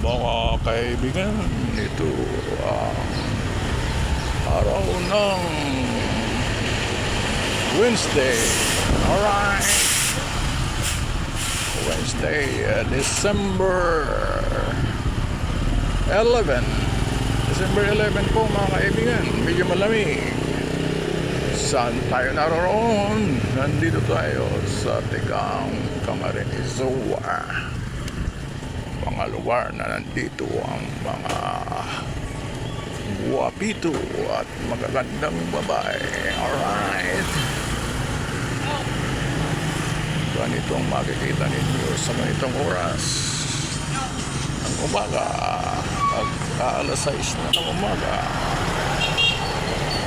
mga kaibigan, ito ang araw ng Wednesday. Alright. Wednesday, uh, December 11. December 11 po mga kaibigan. Medyo malamig. Saan tayo naroon? Nandito tayo sa Tigang Camarines-Zoa mga lugar na nandito ang mga guwapito at magagandang babae. Alright. Ganito ang makikita ninyo sa ganitong oras ng umaga. Pag alas 6 na ng umaga.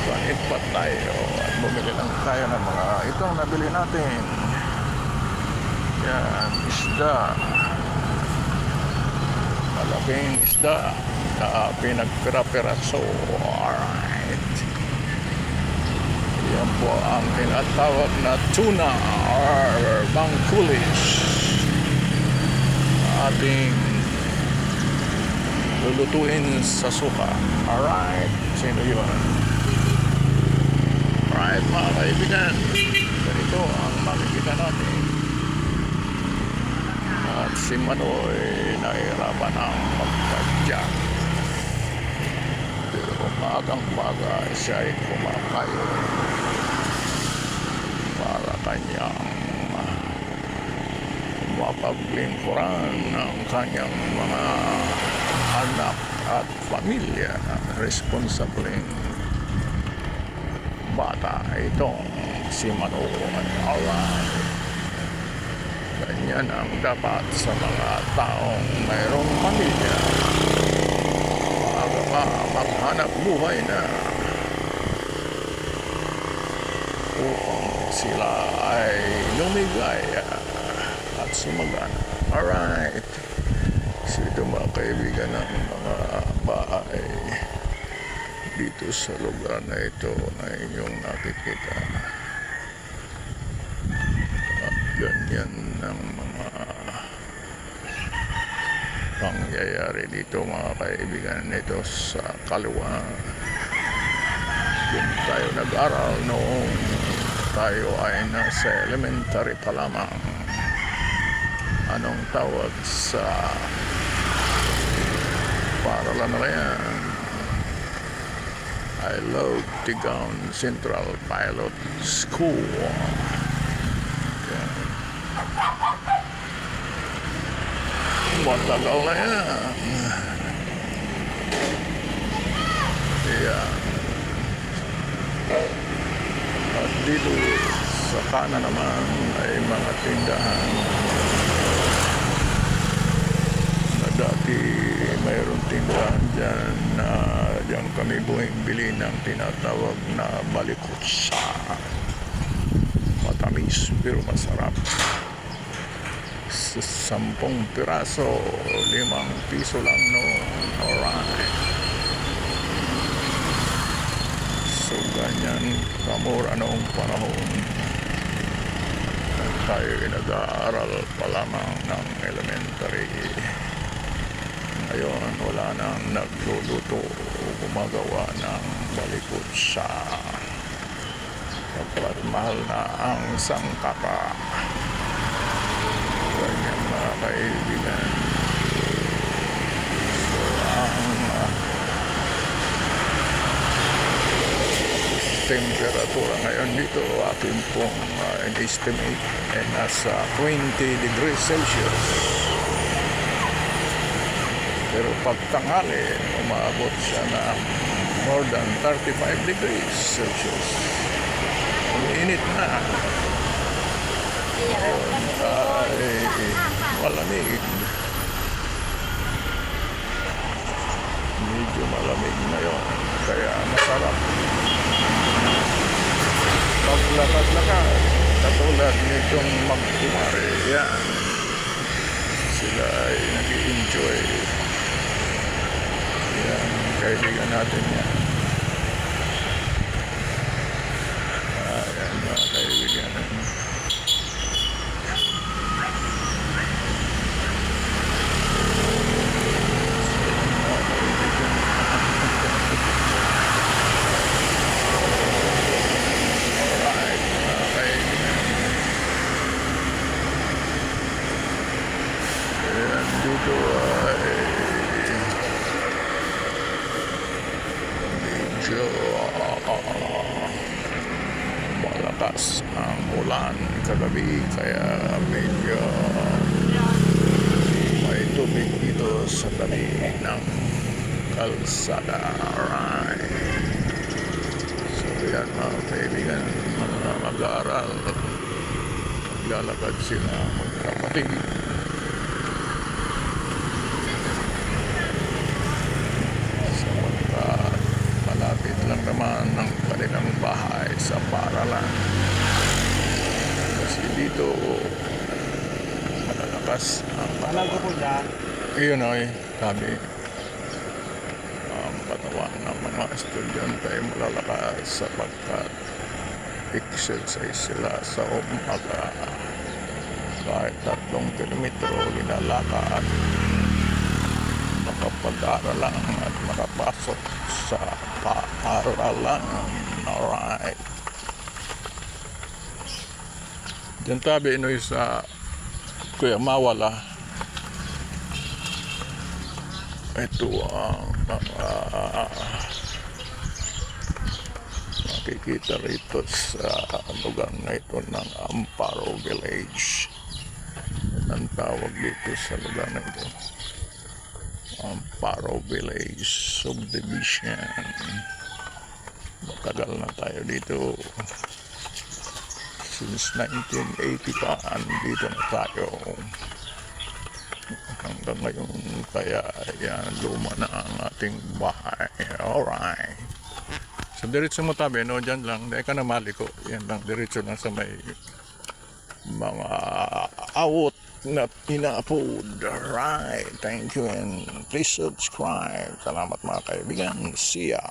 Ganit pa tayo at bumili lang tayo ng mga itong nabili natin. Yan, isda malaking isda na pinagpira-piraso. Alright. Yan po ang tinatawag na tuna or bangkulis. Ating lulutuin sa suka. Alright. Sino yun? Alright mga kaibigan. Ganito ang makikita natin. Si Manoy nahirapan ang magpadyak. Pero umagang umaga siya ay kumakayo para kanyang mapaglingkuran ng kanyang mga anak at pamilya. Responsableng bata itong si Manoy. Alright. Ganyan ang dapat sa mga taong mayroong pamilya. Maaga pa maghanap buhay na upang sila ay lumigaya at sumagana. Alright. So ito mga kaibigan ng mga bahay dito sa lugar na ito na inyong nakikita. Ganyan ng mga pangyayari dito mga kaibigan nito sa kaliwa kung tayo nag-aral noong tayo ay nasa elementary pa lamang. Anong tawag sa paralan na yan? I love Tigaon Central Pilot School Matagal na yan. Yan. At dito sa kanan naman ay mga tindahan na dati mayroong tindahan dyan na dyan kami buwing bili ng tinatawag na balikutsa. Matamis pero masarap sa sampung piraso, limang piso lang noon. Alright. So, ganyan kamura noong panahon. Tayo nag-aaral pa lamang ng elementary. Ngayon, wala nang nagluluto o gumagawa ng balikot sa kapag mahal na ang sangkapa ganyan mga kaibigan. So, ang uh, temperatura ngayon dito akin pong uh, estimate ay nasa 20 degrees Celsius. Pero pag tanghali, umaabot siya na more than 35 degrees Celsius. Umiinit na ay malamig. Medyo malamig ngayon. Kaya masarap. Paglakad-lakad. Katulad nitong magkumari. Yan. Sila ay nag-enjoy. Yan. Kaibigan natin yan. Ayan mga kaibigan. Medyo malakas ang ulan kagabi kaya medyo may tubig dito sa tabi ng kalsada. Alright. So yan mga kaibigan, mga mag-aaral, lalakad sila magkapatid. Sapagkat malapit lang naman ang kanilang bahay sa paralan. Kasi dito, malalakas ang Alam ko po dyan. iyon ay sabi ang katawan ng mga estudyante ay malalakas sapagkat exercise sila sa umaga. Kahit tatlong kilometro linalakad makapag-aralan at makapasok sa paaralan alright Diyan tabi inoy sa Kuya Mawala ito ang mga makikita rito sa lugar na ito ng Amparo Village. Ang tawag dito sa lugar na ito. Amparo Village Subdivision. Matagal na tayo dito. Since 1980 pa, andito na tayo hanggang ngayon kaya yan luma na ang ating bahay. Alright so diretso mo tabi no? Dyan lang. Dahil ka na maliko. Yan lang diretso lang sa may mga awot na pinapood right. Thank you and please subscribe. Salamat mga kaibigan. See ya